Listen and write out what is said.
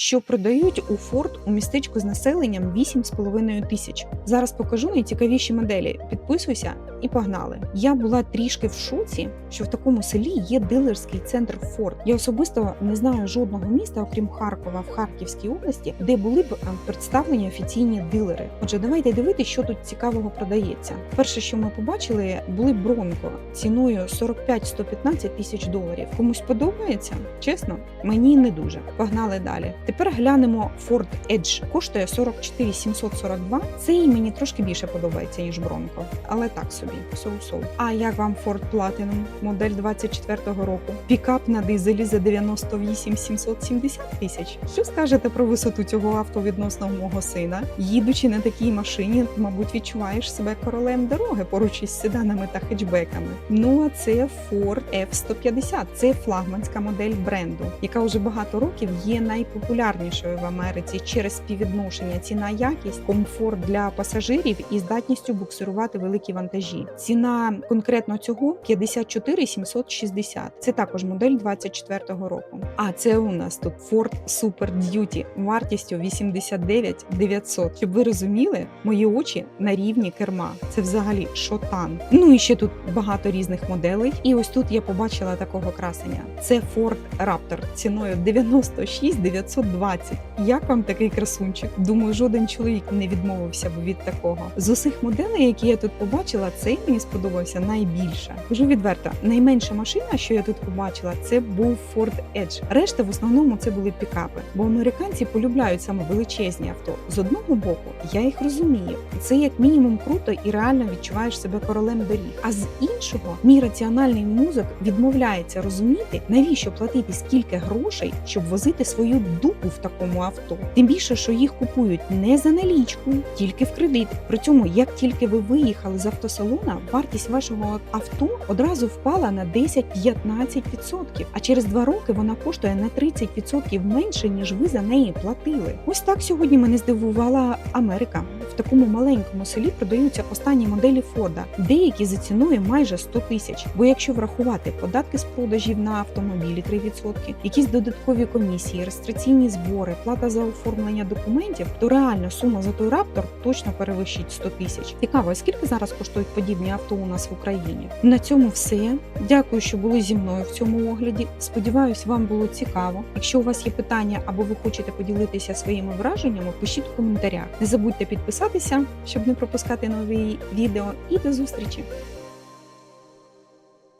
що продають у Форд у містечку з населенням 8,5 тисяч. Зараз покажу найцікавіші моделі. Підписуйся і погнали. Я була трішки в шоці, що в такому селі є дилерський центр Форд. Я особисто не знаю жодного міста, окрім Харкова в Харківській області, де були б е, представлені офіційні дилери. Отже, давайте дивитися, що тут цікавого продається. Перше, що ми побачили, були Бронко ціною 45-115 тисяч доларів. Комусь подобається? Чесно, мені не дуже. Погнали далі. Тепер глянемо Ford Edge. Коштує 44 742. Цей мені трошки більше подобається, ніж Бронко. Але так собі, соу-соу. А як вам Ford Platinum, модель 24-го року? Пікап на дизелі за 98 770 тисяч. Що скажете про висоту цього авто відносно мого сина? Їдучи на такій машині, мабуть, відчуваєш себе королем дороги поруч із седанами та хетчбеками. Ну а це Ford F-150. Це флагманська модель бренду, яка вже багато років є найпопулярнішою в Америці через співвідношення ціна якість, комфорт для пасажирів і здатністю буксирувати великі вантажі. Ціна конкретно цього 54 760. Це також модель 24-го року. А це у нас тут Ford Super Duty вартістю 89 900. Щоб ви розуміли, мої очі на рівні керма. Це взагалі шотан. Ну і ще тут багато різних моделей. І ось тут я побачила такого красення. Це Ford Raptor ціною 96 920. Як вам такий красунчик? Думаю, жоден чоловік не відмовився б від такого. З усіх моделей, які я тут побачила, цей мені сподобався найбільше. Кажу відверто, найменша машина, що я тут побачила, це був Ford Edge. Решта в основному це були пікапи, бо американці полюбляють саме величезні авто. З одного боку, я їх розумію. Це як мінімум круто і реально відчуваєш себе королем доріг. А з іншого, мій раціональний мозок відмовляється розуміти, навіщо платити скільки грошей, щоб возити свою дупу в такому авто. Тим більше, що їх купують не за налічку, тільки в кредит. При цьому, як тільки ви виїхали з автосалона, вартість вашого авто одразу впала на 10-15%, а через два роки вона коштує на 30% менше, ніж ви за неї платили. Ось так сьогодні мене здивувала Америка. Такому маленькому селі продаються останні моделі Форда, деякі за ціною майже 100 тисяч. Бо якщо врахувати податки з продажів на автомобілі 3%, якісь додаткові комісії, реєстраційні збори, плата за оформлення документів, то реальна сума за той раптор точно перевищить 100 тисяч. Цікаво, скільки зараз коштують подібні авто у нас в Україні? На цьому все. Дякую, що були зі мною в цьому огляді. Сподіваюсь, вам було цікаво. Якщо у вас є питання або ви хочете поділитися своїми враженнями, пишіть в коментарях. Не забудьте підписатися, щоб не пропускати нові відео. І до зустрічі!